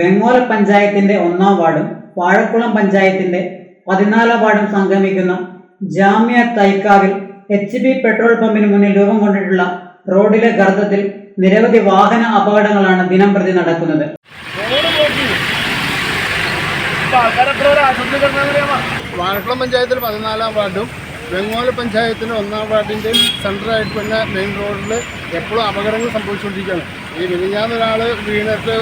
ബെങ്ങോല പഞ്ചായത്തിന്റെ ഒന്നാം വാർഡും വാഴക്കുളം പഞ്ചായത്തിന്റെ പതിനാലാം വാർഡും സംഗമിക്കുന്ന ജാമ്യ തൈക്കാവിൽ എച്ച് ബി പെട്രോൾ പമ്പിന് മുന്നിൽ രൂപം കൊണ്ടിട്ടുള്ള റോഡിലെ ഗർത്തത്തിൽ നിരവധി വാഹന അപകടങ്ങളാണ് ദിനം പ്രതി നടക്കുന്നത്. വാഴക്കുളം പഞ്ചായത്തിൽ പതിനാലാം വാർഡും വെങ്ങോല പഞ്ചായത്തിന്റെ ഒന്നാം വാർഡിന്റെയും സെന്ററായിട്ട് തന്നെ മെയിൻ റോഡിൽ എപ്പോഴും അപകടങ്ങൾ സംഭവിച്ചുകൊണ്ടിരിക്കുകയാണ്. ഈ മിനിഞ്ഞാന്ന് ഒരാൾ വീണിട്ട്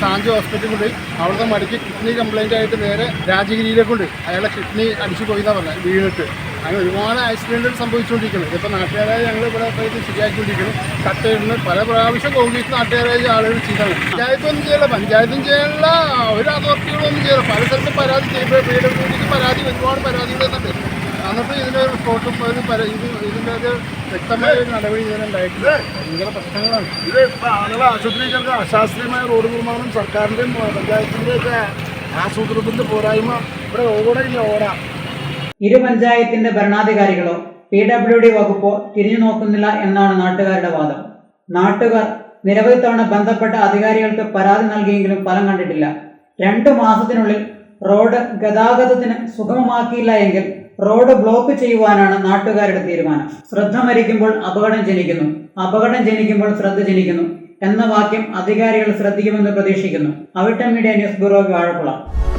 സാഞ്ചി ഹോസ്പിറ്റലിൽ കൊണ്ട് അവിടുത്തെ മടിക്ക് കിഡ്നി കംപ്ലൈന്റ് ആയിട്ട് നേരെ രാജഗിരിയിലേക്ക് കൊണ്ട് അയാളെ കിഡ്നി അടിച്ചു പോയി എന്നാണ് പറഞ്ഞത് വീണിട്ട്. അങ്ങനെ ഒരുപാട് ആക്സിഡന്റുകൾ സംഭവിച്ചുകൊണ്ടിരിക്കുന്നത് ഇപ്പോൾ നാട്ടുകാരായ ഞങ്ങൾ ഇവിടെ പോയിട്ട് ശരിയാക്കിക്കൊണ്ടിരിക്കുന്നു കട്ടയിടുന്നു പല പ്രാവശ്യം കോൺഗ്രസ് നാട്ടുകാരായ ആളുകൾ ചെയ്താണ്. പഞ്ചായത്തൊന്നും ചെയ്യില്ല പഞ്ചായത്തും ചെയ്യല ഒരു അതോറിറ്റികളൊന്നും ചെയ്യില്ല. പല സ്ഥലത്തും പരാതി ചെയ്യുമ്പോൾ വീട് വീട്ടിലേക്ക് പരാതി ഒരുപാട് പരാതികൾ എന്നുണ്ട് എന്നിട്ട് ഇതിനൊരു റിപ്പോർട്ടും ഒരു പര- ഇത് ഇതിന്റെ ഒരു വ്യക്തമായ ഒരു നടപടി ഇതിനുണ്ടായിട്ടില്ല ഭയങ്കര പ്രശ്നങ്ങളാണ്. ഇത് ആളുകളെ ആശുപത്രി അശാസ്ത്രീയമായ റോഡ് നിർമ്മാണം സർക്കാരിന്റെയും പഞ്ചായത്തിന്റെയും ഒക്കെ ആസൂത്രണത്തിന്റെ പോരായ്മ ഇവിടെ ഓട ഇല്ല ഓട. ഇരു പഞ്ചായത്തിന്റെ ഭരണാധികാരികളോ പി ഡബ്ല്യു ഡി വകുപ്പോ തിരിഞ്ഞു നോക്കുന്നില്ല എന്നാണ് നാട്ടുകാരുടെ വാദം. നാട്ടുകാർ നിരവധി തവണ ബന്ധപ്പെട്ട അധികാരികൾക്ക് പരാതി നൽകിയെങ്കിലും ഫലം കണ്ടിട്ടില്ല. രണ്ടു മാസത്തിനുള്ളിൽ റോഡ് ഗതാഗതത്തിന് സുഗമമാക്കിയില്ല എങ്കിൽ റോഡ് ബ്ലോക്ക് ചെയ്യുവാനാണ് നാട്ടുകാരുടെ തീരുമാനം. ശ്രദ്ധ മരിക്കുമ്പോൾ അപകടം ജനിക്കുന്നു. അപകടം ജനിക്കുമ്പോൾ ശ്രദ്ധ ജനിക്കുന്നു. എന്ന വാക്യം അധികാരികൾ ശ്രദ്ധിക്കുമെന്ന് പ്രതീക്ഷിക്കുന്നു. Avittam media news bureau Vazhakulam.